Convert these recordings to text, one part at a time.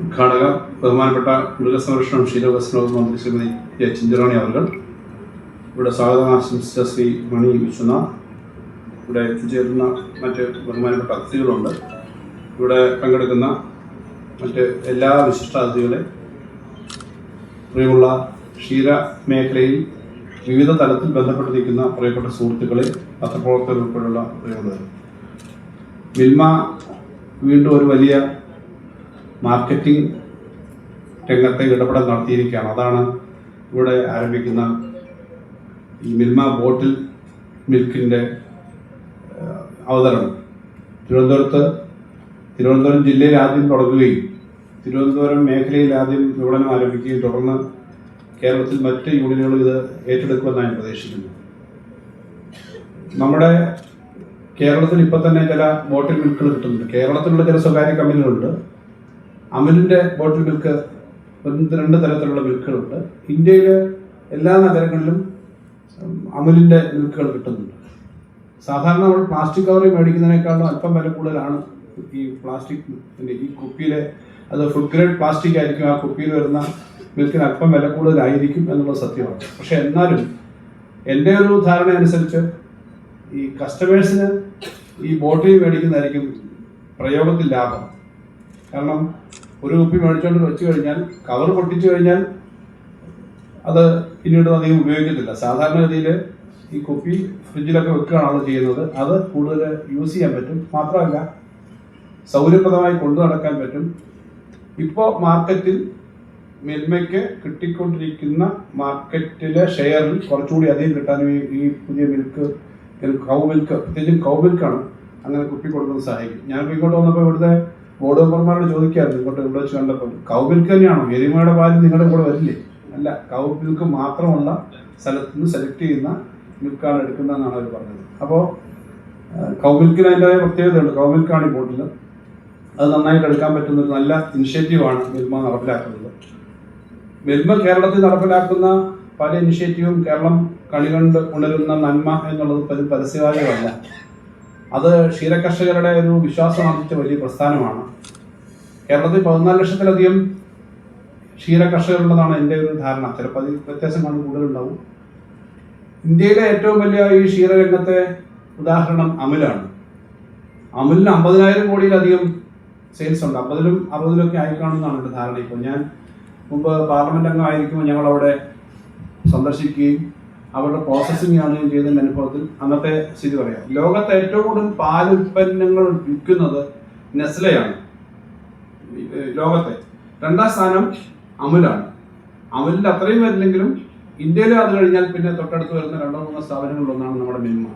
ഉദ്ഘാടക ബഹുമാനപ്പെട്ട മൃഗസംരക്ഷണം വകുപ്പ് മന്ത്രി ശ്രീമതി എ ചിഞ്ചിറാണി അവർ ഇവിടെ സ്വാഗതം ആശംസിച്ച ശ്രീ മണി വിശ്വനാഥ്. ഇവിടെ എത്തിച്ചേരുന്ന മറ്റ് ബഹുമാനപ്പെട്ട അതിഥികളുണ്ട്. ഇവിടെ പങ്കെടുക്കുന്ന മറ്റ് എല്ലാ വിശിഷ്ട വിശിഷ്ടാതിഥികളെ പ്രിയമുള്ള ക്ഷീര മേഖലയിൽ വിവിധ തലത്തിൽ ബന്ധപ്പെട്ട് നിൽക്കുന്ന പ്രിയപ്പെട്ട സുഹൃത്തുക്കളെ പത്രപ്രവർത്തകർ ഉൾപ്പെടെയുള്ള പ്രിയമുള്ളവർ മിൽമ വീണ്ടും ഒരു വലിയ മാർക്കറ്റിംഗ് രംഗത്തെ ഇടപെടൽ നടത്തിയിരിക്കുകയാണ്. അതാണ് ഇവിടെ ആരംഭിക്കുന്ന ഈ മിൽമ ബോട്ടിൽ മിൽക്കിന്റെ അവതരണം. തിരുവനന്തപുരത്ത് തിരുവനന്തപുരം ജില്ലയിൽ ആദ്യം തുടങ്ങുകയും തിരുവനന്തപുരം മേഖലയിൽ ആദ്യം വിപണനം ആരംഭിക്കുകയും തുടർന്ന് കേരളത്തിൽ മറ്റ് യൂണിയനുകൾ ഇത് ഏറ്റെടുക്കുമെന്നാണ് പ്രതീക്ഷിക്കുന്നത് നമ്മുടെ കേരളത്തിൽ ഇപ്പം തന്നെ ചില ബോട്ടിൽ മിൽക്കുകൾ കിട്ടുന്നുണ്ട്. കേരളത്തിലുള്ള ചില സ്വകാര്യ കമ്പനികളുണ്ട്. അമുലിന്റെ ബോട്ടിൽ മിൽക്ക് രണ്ട് തരത്തിലുള്ള മിൽക്കുകളുണ്ട് ഇന്ത്യയിലെ എല്ലാ നഗരങ്ങളിലും അമുലിന്റെ മിൽക്കുകൾ കിട്ടുന്നുണ്ട്. സാധാരണ നമ്മൾ പ്ലാസ്റ്റിക് കവറിൽ മേടിക്കുന്നതിനേക്കാളും അല്പം വില കൂടുതലാണ് ഈ പ്ലാസ്റ്റിക് ഈ കുപ്പിയിലെ അത് ഫുഡ് ഗ്രേഡ് പ്ലാസ്റ്റിക് ആയിരിക്കും. ആ കുപ്പിയിൽ വരുന്ന മിൽക്കിന് അല്പം വില കൂടുതലായിരിക്കും എന്നുള്ളത് സത്യമാണ്. പക്ഷെ എന്നാലും എന്റെ ഒരു ധാരണ അനുസരിച്ച് ഈ കസ്റ്റമേഴ്സിന് ഈ ബോട്ടിൽ മേടിക്കുന്നതായിരിക്കും പ്രയോഗത്തിൽ ലാഭം. കാരണം ഒരു കുപ്പി മേടിച്ചുകൊണ്ട് വെച്ച് കഴിഞ്ഞാൽ കവർ പൊട്ടിച്ചു കഴിഞ്ഞാൽ അത് പിന്നീട് അധികം ഉപയോഗിക്കത്തില്ല. സാധാരണഗതിയിൽ ഈ കുപ്പി ഫ്രിഡ്ജിലൊക്കെ വെക്കുകയാണല്ലോ ചെയ്യുന്നത്. അത് കൂടുതൽ യൂസ് ചെയ്യാൻ പറ്റും. മാത്രമല്ല സൗകര്യപ്രദമായി കൊണ്ടു നടക്കാൻ പറ്റും. ഇപ്പോൾ മാർക്കറ്റിൽ മിൽമയ്ക്ക് കിട്ടിക്കൊണ്ടിരിക്കുന്ന മാർക്കറ്റിലെ ഷെയറിൽ കുറച്ചുകൂടി അധികം കിട്ടാനും ഈ പുതിയ മിൽക്ക് കൗ മിൽക്ക് പ്രത്യേകിച്ചും കൗ മിൽക്കാണ് അങ്ങനെ കുപ്പി കൊടുക്കുന്നത് സഹായിക്കും. ഞാൻ ഇങ്ങോട്ട് വന്നപ്പോൾ ഇവിടുത്തെ ബോർഡ് ചോദിക്കായിരുന്നു ഇങ്ങോട്ട് ഇവിടെ വെച്ച് കണ്ടപ്പോൾ കൗബിൽക്ക് തന്നെയാണോ? എരുമയുടെ പാൽ നിങ്ങളുടെ കൂടെ വരില്ലേ? അല്ല കൗബിൽക്ക് മാത്രമുള്ള സ്ഥലത്ത് നിന്ന് സെലക്ട് ചെയ്യുന്ന മിൽക്കാണ് എടുക്കുന്നതെന്നാണ് അവർ പറഞ്ഞത്. അപ്പോൾ കൗ മിൽക്കിന് അതിന്റെതായ പ്രത്യേകതയുണ്ട്. കൗ മിൽക്കാണ് ഈ ബോട്ടിൽ അത് നന്നായിട്ട് എടുക്കാൻ പറ്റുന്ന ഒരു നല്ല ഇനിഷ്യേറ്റീവാണ് മിൽമ നടപ്പിലാക്കുന്നത്. മിൽമ കേരളത്തിൽ നടപ്പിലാക്കുന്ന പല ഇനിഷ്യേറ്റീവും കേരളം കളികണ്ട് ഉണരുന്ന നന്മ എന്നുള്ളത് പരസ്യവാദികളല്ല അത് ക്ഷീരകർഷകരുടെ ഒരു വിശ്വാസം ആർജിച്ച വലിയ പ്രസ്ഥാനമാണ്. കേരളത്തിൽ പതിനാല് ലക്ഷത്തിലധികം ക്ഷീര കർഷകരുള്ളതാണ് എന്റെ ഒരു ധാരണ. ചിലപ്പോൾ അതിൽ വ്യത്യാസം കാണും കൂടുതലുണ്ടാവും. ഇന്ത്യയിലെ ഏറ്റവും വലിയ ഈ ക്ഷീരരംഗത്തെ ഉദാഹരണം അമുലാണ്. അമുലിന് അമ്പതിനായിരം കോടിയിലധികം സെയിൽസ് ഉണ്ട്. അമ്പതിലും അറുപതിലും ഒക്കെ ആയിക്കാണെന്നാണ് എന്റെ ധാരണ. ഇപ്പോൾ ഞാൻ മുമ്പ് പാർലമെന്റ് അംഗമായിരിക്കുമ്പോൾ ഞങ്ങളവിടെ സന്ദർശിക്കുകയും അവരുടെ പ്രോസസ്സിംഗ് കാണുകയും ചെയ്തതിന്റെ അനുഭവത്തിൽ. അന്നത്തെ സ്ഥിതി പറയാം. ലോകത്തെ ഏറ്റവും കൂടുതൽ പാൽ ഉൽപ്പന്നങ്ങൾ വിൽക്കുന്നത് നെസ്ലയാണ്. ലോകത്തെ. രണ്ടാം സ്ഥാനം അമുലാണ്. അമുലിൽ അത്രയും വരില്ലെങ്കിലും ഇന്ത്യയിൽ അത് കഴിഞ്ഞാൽ പിന്നെ തൊട്ടടുത്ത് വരുന്ന രണ്ടോ മൂന്നോ സ്ഥാപനങ്ങളിലൊന്നാണ് നമ്മുടെ മിൽമ.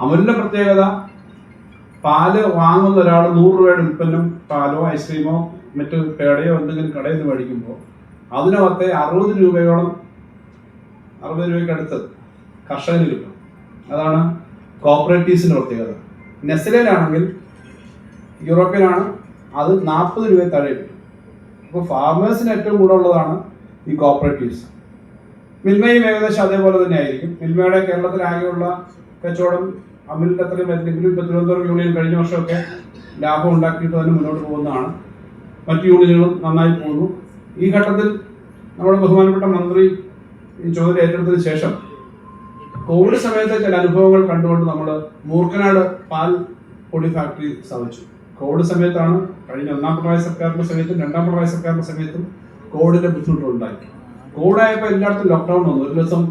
അമുലിന്റെ പ്രത്യേകത പാൽ വാങ്ങുന്ന ഒരാൾ നൂറ് രൂപയുടെ ഉൽപ്പന്നം പാലോ ഐസ്ക്രീമോ മറ്റു പേടയോ എന്തെങ്കിലും കടയിൽ നിന്ന് മേടിക്കുമ്പോൾ അതിനകത്തെ അറുപത് രൂപയോളം അറുപത് രൂപയ്ക്ക് അടുത്തത് കർഷകന് കിട്ടും അതാണ് കോപ്പറേറ്റീവ്സിന്റെ പ്രത്യേകത. നെസ്ലയിലാണെങ്കിൽ യൂറോപ്പിലാണ് അത് നാൽപ്പത് രൂപ താഴെ കിട്ടും. അപ്പോൾ ഫാർമേഴ്സിന് ഏറ്റവും കൂടെ കൂടുതലുള്ളതാണ് ഈ കോപ്പറേറ്റീവ്സ്. മിൽമയും ഏകദേശം അതേപോലെ തന്നെ ആയിരിക്കും മിൽമയുടെ കേരളത്തിലാകെയുള്ള കച്ചവടം അമിലിന്റെ അത്രയും വരുന്നെങ്കിലും ഇപ്പൊ തിരുവനന്തപുരം യൂണിയൻ കഴിഞ്ഞ വർഷമൊക്കെ ലാഭം ഉണ്ടാക്കിയിട്ട് തന്നെ മുന്നോട്ട് പോകുന്നതാണ്. മറ്റു യൂണിയനുകളും നന്നായി പോകുന്നു. ഈ ഘട്ടത്തിൽ നമ്മുടെ ബഹുമാനപ്പെട്ട മന്ത്രി ഈ ചുമതല ഏറ്റെടുത്തതിന് ശേഷം കോവിഡ് സമയത്തെ ചില അനുഭവങ്ങൾ കണ്ടുകൊണ്ട് നമ്മൾ മൂർക്കനാട് പാൽ പൊടി ഫാക്ടറി സ്ഥാപിച്ചു. കോവിഡ് സമയത്താണ് കഴിഞ്ഞ ഒന്നാം പിണറായി സർക്കാരിന്റെ സമയത്തും രണ്ടാം പിണറായി സർക്കാരിന്റെ സമയത്തും കോവിഡിന്റെ കോവിഡ് ആയപ്പോൾ എല്ലായിടത്തും ലോക്ക്ഡൌൺ വന്നു. ഒരു ദിവസം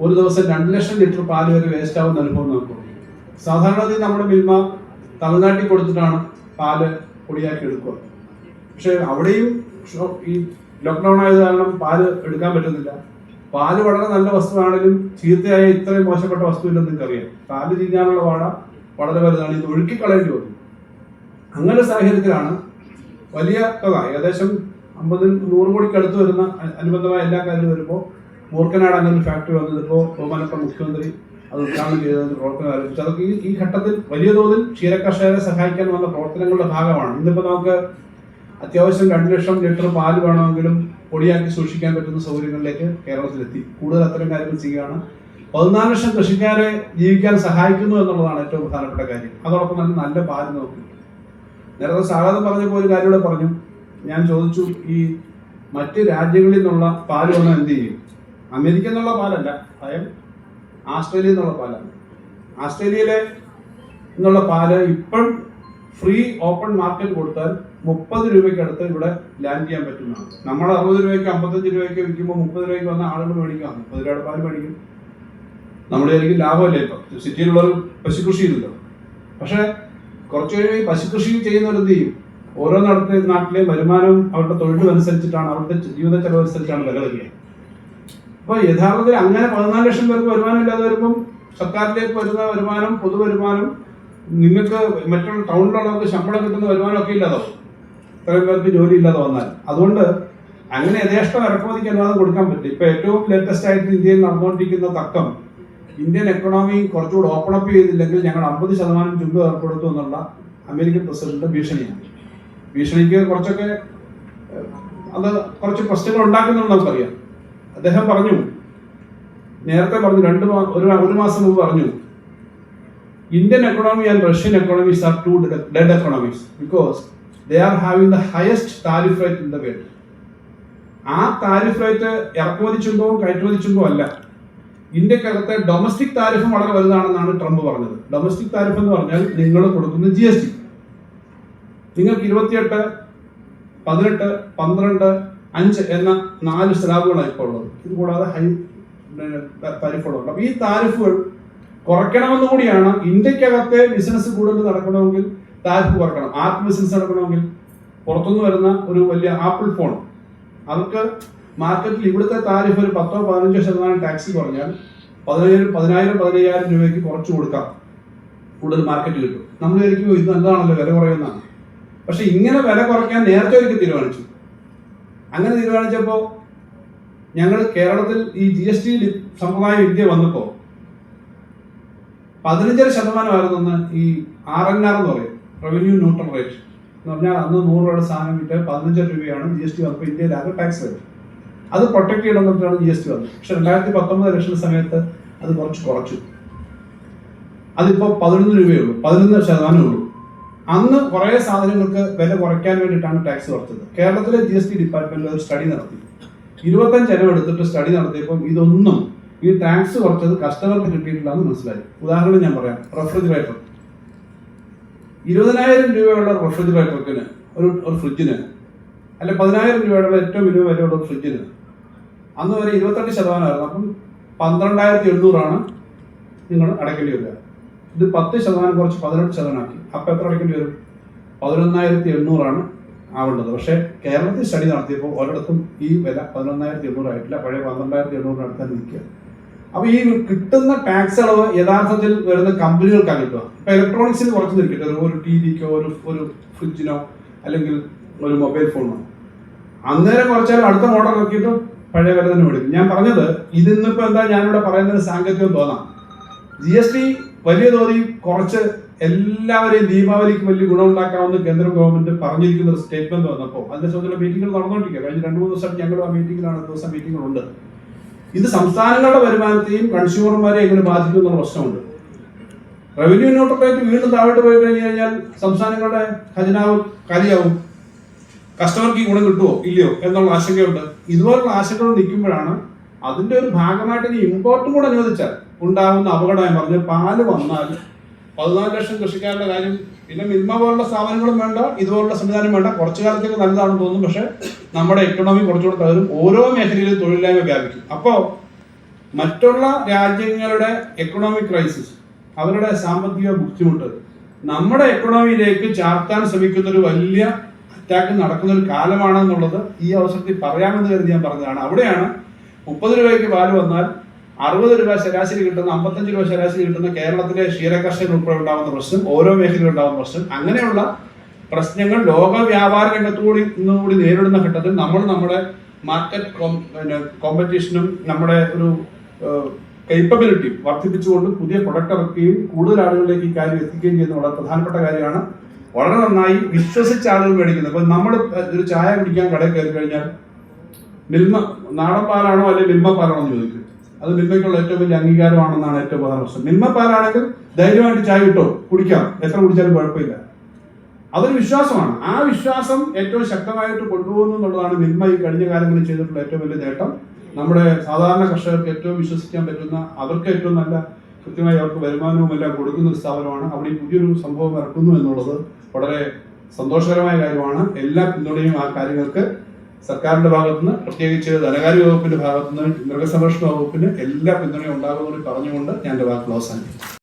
ഒരു ദിവസം രണ്ട് ലക്ഷം ലിറ്റർ പാൽ വരെ വേസ്റ്റ് ആവുന്ന അനുഭവം നമുക്ക് സാധാരണ സാധാരണഗതി നമ്മുടെ മിൽമ തമിഴ്നാട്ടിൽ കൊടുത്തിട്ടാണ് പാൽ പൊടിയാക്കി എടുക്കുക. പക്ഷെ അവിടെയും ഈ ലോക്ക്ഡൌൺ ആയത് കാരണം പാൽ എടുക്കാൻ പറ്റുന്നില്ല. പാൽ വളരെ നല്ല വസ്തുവാണെങ്കിലും ചീത്തയായ ഇത്രയും മോശപ്പെട്ട വസ്തു ഇല്ലെന്ന് നിങ്ങൾക്കറിയാം. പാൽ ചീഞ്ഞാനുള്ള വാട വളരെ വലുതാണ്. ഇത് ഒഴുക്കി കളയേണ്ടി വന്നു. അങ്ങനെ സാഹചര്യത്തിലാണ് വലിയ തുക ഏകദേശം അമ്പത് നൂറ് കോടിക്ക് അടുത്ത് വരുന്ന അനുബന്ധമായ എല്ലാ കാര്യവും വരുമ്പോൾ മൂർക്കനാട് അങ്ങനെ ഒരു ഫാക്ടറി വന്നതിപ്പോൾ ബഹുമാനപ്പെട്ട മുഖ്യമന്ത്രി അത് ഉദ്ഘാടനം ചെയ്തതിന് പ്രവർത്തനം ആരംഭിച്ചു. അതൊക്കെ ഈ ഈ ഘട്ടത്തിൽ വലിയ തോതിൽ ക്ഷീരകർഷകരെ സഹായിക്കാൻ വന്ന പ്രവർത്തനങ്ങളുടെ ഭാഗമാണ്. ഇന്നിപ്പോൾ നമുക്ക് അത്യാവശ്യം രണ്ട് ലക്ഷം ലിറ്റർ പാൽ വേണമെങ്കിലും പൊടിയാക്കി സൂക്ഷിക്കാൻ പറ്റുന്ന സൗകര്യങ്ങളിലേക്ക് കേരളത്തിലെത്തി. കൂടുതൽ അത്തരം കാര്യങ്ങൾ ചെയ്യുകയാണ്. പതിനാല് ലക്ഷം കൃഷിക്കാരെ ജീവിക്കാൻ സഹായിക്കുന്നു എന്നുള്ളതാണ് ഏറ്റവും പ്രധാനപ്പെട്ട കാര്യം. അതോടൊപ്പം തന്നെ നല്ല പാൽ നോക്കി. നേരത്തെ സ്വാഗതം പറഞ്ഞപ്പോൾ ഒരു കാര്യം പറഞ്ഞു. ഞാൻ ചോദിച്ചു ഈ മറ്റ് രാജ്യങ്ങളിൽ നിന്നുള്ള പാൽ വന്നാൽ എന്ത് ചെയ്യും? അമേരിക്ക എന്നുള്ള പാലല്ല ഭയം ആസ്ട്രേലിയ എന്നുള്ള പാലാണ്. ആസ്ട്രേലിയയിലെ എന്നുള്ള പാൽ ഇപ്പോൾ ഫ്രീ ഓപ്പൺ മാർക്കറ്റ് കൊടുത്താൽ മുപ്പത് രൂപയ്ക്ക് അടുത്ത് ഇവിടെ ലാൻഡ് ചെയ്യാൻ പറ്റുന്നതാണ്. നമ്മൾ അറുപത് രൂപയ്ക്ക് അമ്പത്തഞ്ച് രൂപയ്ക്ക് വിൽക്കുമ്പോൾ മുപ്പത് രൂപയ്ക്ക് വന്ന ആളുകൾ മേടിക്കാം. മുപ്പത് രൂപ പാൽ മേടിക്കും. നമ്മുടെ ആയിരിക്കും ലാഭമല്ലേ ഇപ്പം? സിറ്റിയിലുള്ളവർ പശുകൃഷി ഇല്ലല്ലോ പക്ഷേ കുറച്ച് കഴിയുമ്പോൾ ഈ പശുകൃഷി ചെയ്യുന്നവർ എന്ത് ചെയ്യും? ഓരോ നടത്തിയ നാട്ടിലെയും വരുമാനവും അവരുടെ തൊഴിലും അനുസരിച്ചിട്ടാണ് അവരുടെ ജീവിത ചെലവ് അനുസരിച്ചാണ് വില വരിക അപ്പോൾ യഥാർത്ഥത്തിൽ അങ്ങനെ പതിനാല് ലക്ഷം പേർക്ക് വരുമാനം ഇല്ലാതെ വരുമ്പം സർക്കാരിലേക്ക് വരുന്ന വരുമാനം പൊതുവരുമാനം നിങ്ങൾക്ക് മറ്റുള്ള ടൗണിലുള്ളവർക്ക് ശമ്പളം കിട്ടുന്ന വരുമാനമൊക്കെ ഇല്ലാതാവും ഇത്രയും പേർക്ക് ജോലി ഇല്ലാതെ വന്നാൽ. അതുകൊണ്ട് അങ്ങനെ യഥേഷ്ടം ഇറക്കുമതിക്ക് അനുവാദം കൊടുക്കാൻ പറ്റും ഇപ്പൊ ഏറ്റവും ലേറ്റസ്റ്റ് ആയിട്ട് ഇന്ത്യയിൽ നടന്നുകൊണ്ടിരിക്കുന്ന തക്കം ഇന്ത്യൻ എക്കണോമി കുറച്ചുകൂടി ഓപ്പൺ അപ്പ് ചെയ്തില്ലെങ്കിൽ ഞങ്ങൾ അമ്പത് ശതമാനം ചുങ്ക് ഏർപ്പെടുത്തും എന്നുള്ള അമേരിക്കൻ പ്രസിഡന്റിന്റെ ഭീഷണിയാണ്. ഭീഷണിക്ക് കുറച്ചൊക്കെ അത് കുറച്ച് പ്രശ്നങ്ങൾ ഉണ്ടാക്കുന്നുണ്ട് നമുക്കറിയാം. അദ്ദേഹം പറഞ്ഞു നേരത്തെ പറഞ്ഞു രണ്ട് ഒരു മാസം മുമ്പ് പറഞ്ഞു Indian economy and Russian economies are two dead economies because they are having the highest tariff rate in the world ആ താരിഫ് റേറ്റ് ഇറക്കുമതി ചുങ്കവും കയറ്റുമതി ചുങ്കവും അല്ല. ഇന്ത്യക്കകത്തെ ഡൊമസ്റ്റിക് താരിഫും വളരെ വലുതാണെന്നാണ് ട്രംപ് പറഞ്ഞത്. ഡൊമസ്റ്റിക് താരിഫ് എന്ന് പറഞ്ഞാൽ നിങ്ങൾ കൊടുക്കുന്ന ജി എസ് ടി നിങ്ങൾക്ക് ഇരുപത്തിയെട്ട് പതിനെട്ട് പന്ത്രണ്ട് അഞ്ച് എന്ന നാല് സ്ലാബുകളാണ് ഇപ്പോൾ ഉള്ളത്. ഇത് കൂടാതെ ഹൈ താരിഫുകളുണ്ട് അപ്പോൾ ഈ താരിഫുകൾ കുറയ്ക്കണമെന്ന് കൂടിയാണ് ഇന്ത്യക്കകത്തെ ബിസിനസ് കൂടുതൽ നടക്കണമെങ്കിൽ താരിഫ് കുറക്കണം ആപ്പ് ബിസിനസ് നടക്കണമെങ്കിൽ പുറത്തുനിന്ന് വരുന്ന ഒരു വലിയ ആപ്പിൾ ഫോൺ. അവർക്ക് മാർക്കറ്റിൽ ഇവിടുത്തെ താരിഫ് ഒരു പത്തോ പതിനഞ്ചോ ശതമാനം ടാക്സ് കുറഞ്ഞാൽ പതിനായിരം പതിനായിരം പതിനയ്യായിരം രൂപയ്ക്ക് കുറച്ച് കൊടുക്കാം. കൂടുതൽ മാർക്കറ്റിൽ കിട്ടും. നമ്മൾ വിചാരിക്കും ഇത് എന്താണല്ലോ വില കുറയുന്നതാണ്. പക്ഷെ ഇങ്ങനെ വില കുറയ്ക്കാൻ നേരത്തെ ഒരിക്കൽ തീരുമാനിച്ചു. അങ്ങനെ തീരുമാനിച്ചപ്പോൾ ഞങ്ങൾ കേരളത്തിൽ ഈ ജി എസ് ടി സമ്പ്രദായം ഇന്ത്യ വന്നപ്പോൾ പതിനഞ്ചര ശതമാനമായിരുന്നു അന്ന് ഈ ആർ എൻ ആർ എന്ന് പറയും. റവന്യൂ ന്യൂട്രൽ റേറ്റ് എന്ന് പറഞ്ഞാൽ അന്ന് നൂറ് രൂപയുടെ സാധനം വിറ്റ് പതിനഞ്ചര രൂപയാണ് ജി എസ് ടി വന്നപ്പോൾ ഇന്ത്യയിലാകെ ടാക്സ് റേറ്റ് അത് പ്രൊട്ടക്ട് ചെയ്യണം എന്നിട്ടാണ് ജി എസ് ടി വന്നത്. പക്ഷെ രണ്ടായിരത്തി പത്തൊമ്പത് ഇലക്ഷൻ സമയത്ത് അത് കുറച്ച് കുറച്ചു. അതിപ്പോൾ പതിനൊന്ന് രൂപയേ ഉള്ളൂ. പതിനൊന്ന് ശതമാനമേ ഉള്ളൂ. അന്ന് കുറേ സാധനങ്ങൾക്ക് വില കുറയ്ക്കാൻ വേണ്ടിയിട്ടാണ് ടാക്സ് കുറച്ചത്. കേരളത്തിലെ ജി എസ് ടി ഡിപ്പാർട്ട്മെന്റിൽ ഒരു സ്റ്റഡി നടത്തി. ഇരുപത്തഞ്ച് ഇനം എടുത്തിട്ട് സ്റ്റഡി നടത്തിയപ്പോൾ ഇതൊന്നും ഈ ടാക്സ് കുറച്ചത് കസ്റ്റമർക്ക് കിട്ടിയിട്ടില്ല എന്ന് മനസ്സിലായി. ഉദാഹരണം ഞാൻ പറയാം. റെഫ്രിജറേറ്റർ ഇരുപതിനായിരം രൂപയുള്ള റെഫ്രിജറേറ്ററിന് ഒരു ഒരു ഫ്രിഡ്ജിന് അല്ലെ പതിനായിരം രൂപയുടെ ഏറ്റവും മിനിമം വിലയുള്ള ഫ്രിഡ്ജിന് അന്ന് വരെ ഇരുപത്തെട്ട് ശതമാനമായിരുന്നു. അപ്പം പന്ത്രണ്ടായിരത്തി എണ്ണൂറാണ് നിങ്ങൾ അടയ്ക്കേണ്ടി വരിക. ഇത് പത്ത് ശതമാനം കുറച്ച് പതിനെട്ട് ശതമാനമാക്കി. അപ്പം എത്ര അടയ്ക്കേണ്ടി വരും? പതിനൊന്നായിരത്തി എണ്ണൂറാണ് ആവേണ്ടത് പക്ഷേ കേരളത്തിൽ സ്റ്റഡി നടത്തിയപ്പോൾ ഒരിടത്തും ഈ വില പതിനൊന്നായിരത്തി എണ്ണൂറായിട്ടില്ല പഴയ പന്ത്രണ്ടായിരത്തി എണ്ണൂറിന് അടുത്താൻ നിൽക്കുക അപ്പോൾ ഈ കിട്ടുന്ന ടാക്സ് അളവ് യഥാർത്ഥത്തിൽ വരുന്ന കമ്പനികൾക്കാണ് കിട്ടുക. ഇപ്പൊ ഇലക്ട്രോണിക്സിന് കുറച്ച് നിൽക്കട്ടെ ഒരു ടി വിക്കോ ഒരു ഒരു ഫ്രിഡ്ജിനോ അല്ലെങ്കിൽ ഒരു മൊബൈൽ ഫോണോ അന്നേരം കുറച്ചാലും അടുത്ത മോഡൽ നോക്കിയിട്ടും പഴയ വില തന്നെ മേടിക്കും. ഞാൻ പറഞ്ഞത് ഇതിന്നിപ്പോ എന്താ ഞാനിവിടെ പറയുന്നതിന് സാങ്കത്യം തോന്നാം ജി എസ് ടി വലിയ തോതിൽ കുറച്ച് എല്ലാവരെയും ദീപാവലിക്ക് വലിയ ഗുണമുണ്ടാക്കാമെന്ന് കേന്ദ്ര ഗവൺമെന്റ് പറഞ്ഞിരിക്കുന്ന ഒരു സ്റ്റേറ്റ്മെന്റ് വന്നപ്പോൾ അതിന്റെ സംബന്ധിച്ചുള്ള മീറ്റിംഗുകൾ നടന്നുകൊണ്ടിരിക്കുക കഴിഞ്ഞ രണ്ട് മൂന്ന് ദിവസം ഞങ്ങളും ആ മീറ്റിംഗിലാണ് ദിവസം മീറ്റിംഗുകളുണ്ട് സംസ്ഥാനങ്ങളുടെ വരുമാനത്തെയും കൺസ്യൂമർമാരെ എങ്ങനെ ബാധിക്കും എന്നുള്ള പ്രശ്നമുണ്ട്. റവന്യൂ നോട്ട് റേറ്റ് വീണ്ടും താഴോട്ട് പോയി കഴിഞ്ഞു കഴിഞ്ഞാൽ സംസ്ഥാനങ്ങളുടെ ഖജനാവ് കാലിയാവും കസ്റ്റമർക്ക് ഗുണം കിട്ടുമോ ഇല്ലയോ? എന്നുള്ള ആശങ്കയുണ്ട്. ഇതുപോലുള്ള ആശങ്കകൾ നിൽക്കുമ്പോഴാണ് അതിന്റെ ഒരു ഭാഗമായിട്ട് ഇനി ഇമ്പോർട്ടും കൂടെ അനുവദിച്ചാൽ ഉണ്ടാകുന്ന അപകടമായി പറഞ്ഞു പാൽ വന്നാൽ പതിനാല് ലക്ഷം കൃഷിക്കാരുടെ കാര്യം പിന്നെ മിൽമ പോലുള്ള സ്ഥാപനങ്ങളും വേണ്ട ഇതുപോലുള്ള സംവിധാനം വേണ്ട. കുറച്ചു കാലത്തേക്ക് നല്ലതാണെന്ന് തോന്നുന്നു. പക്ഷെ നമ്മുടെ എക്കണോമി കുറച്ചുകൂടെ തകരും. ഓരോ മേഖലയിലും തൊഴിലില്ലായ്മ വ്യാപിക്കും. അപ്പോൾ മറ്റുള്ള രാജ്യങ്ങളുടെ എക്കണോമിക് ക്രൈസിസ് അവരുടെ സാമ്പത്തിക ബുദ്ധിമുട്ട് നമ്മുടെ എക്കണോമിയിലേക്ക് ചാർത്താൻ ശ്രമിക്കുന്ന ഒരു വലിയ അറ്റാക്ക് നടക്കുന്ന ഒരു കാലമാണെന്നുള്ളത് ഈ അവസരത്തിൽ പറയാമെന്ന് കരുതി ഞാൻ പറഞ്ഞതാണ്. അവിടെയാണ് മുപ്പത് രൂപയ്ക്ക് പാൽ വന്നാൽ അറുപത് രൂപ ശരാശരി കിട്ടുന്ന അമ്പത്തഞ്ച് രൂപ ശരാശരി കിട്ടുന്ന കേരളത്തിലെ ക്ഷീരകർഷകർ ഉൾപ്പെടെ ഉണ്ടാകുന്ന പ്രശ്നം ഓരോ മേഖലയിൽ ഉണ്ടാകുന്ന പ്രശ്നം. അങ്ങനെയുള്ള പ്രശ്നങ്ങൾ ലോക വ്യാപാര രംഗത്തുകൂടി ഇന്നുകൂടി നേരിടുന്ന ഘട്ടത്തിൽ നമ്മൾ നമ്മുടെ മാർക്കറ്റ് കോമ്പറ്റീഷനും നമ്മുടെ ഒരു കേപ്പബിലിറ്റിയും വർദ്ധിപ്പിച്ചുകൊണ്ട് പുതിയ പ്രൊഡക്റ്റ് ഇറക്കുകയും കൂടുതൽ ആളുകളിലേക്ക് ഈ കാര്യം എത്തിക്കുകയും ചെയ്യുന്ന വളരെ പ്രധാനപ്പെട്ട കാര്യമാണ്. വളരെ നന്നായി വിശ്വസിച്ച ആളുകൾ മേടിക്കുന്നത്. ഇപ്പം നമ്മൾ ഒരു ചായ കുടിക്കാൻ കടയിൽ കയറി കഴിഞ്ഞാൽ മിൽമ നാടൻ പാലാണോ അല്ലെങ്കിൽ മിൽമ പാലാണോ എന്ന് ചോദിക്കും. അത് മിൽമയ്ക്കുള്ള ഏറ്റവും വലിയ അംഗീകാരമാണെന്നാണ് ഏറ്റവും പ്രധാന പ്രശ്നം. മിൽമ പാലാണെങ്കിൽ ധൈര്യമായിട്ട് ചായ കിട്ടോ കുടിക്കാം. എത്ര കുടിച്ചാലും കുഴപ്പമില്ല. അതൊരു വിശ്വാസമാണ്. ആ വിശ്വാസം ഏറ്റവും ശക്തമായിട്ട് കൊണ്ടുപോകുന്നു എന്നുള്ളതാണ് മിൽമ ഈ കഴിഞ്ഞ കാലങ്ങളിൽ ചെയ്തിട്ടുള്ള ഏറ്റവും വലിയ നേട്ടം. നമ്മുടെ സാധാരണ കർഷകർക്ക് ഏറ്റവും വിശ്വസിക്കാൻ പറ്റുന്ന അവർക്ക് ഏറ്റവും നല്ല കൃത്യമായി അവർക്ക് വരുമാനവും എല്ലാം കൊടുക്കുന്ന ഒരു സ്ഥാപനമാണ്. അവിടെ പുതിയൊരു സംഭവം ഇറക്കുന്നു എന്നുള്ളത് വളരെ സന്തോഷകരമായ കാര്യമാണ്. എല്ലാ പിന്തുണയും ആ കാര്യങ്ങൾക്ക് സർക്കാരിന്റെ ഭാഗത്തുനിന്ന് പ്രത്യേകിച്ച് ധനകാര്യ വകുപ്പിന്റെ ഭാഗത്തുനിന്ന് മൃഗസംരക്ഷണ വകുപ്പിന് എല്ലാ പിന്തുണയും ഉണ്ടാകുമെന്ന് പറഞ്ഞുകൊണ്ട് ഞാൻ എന്റെ വാക്കുകൾ അവസാനിപ്പിക്കും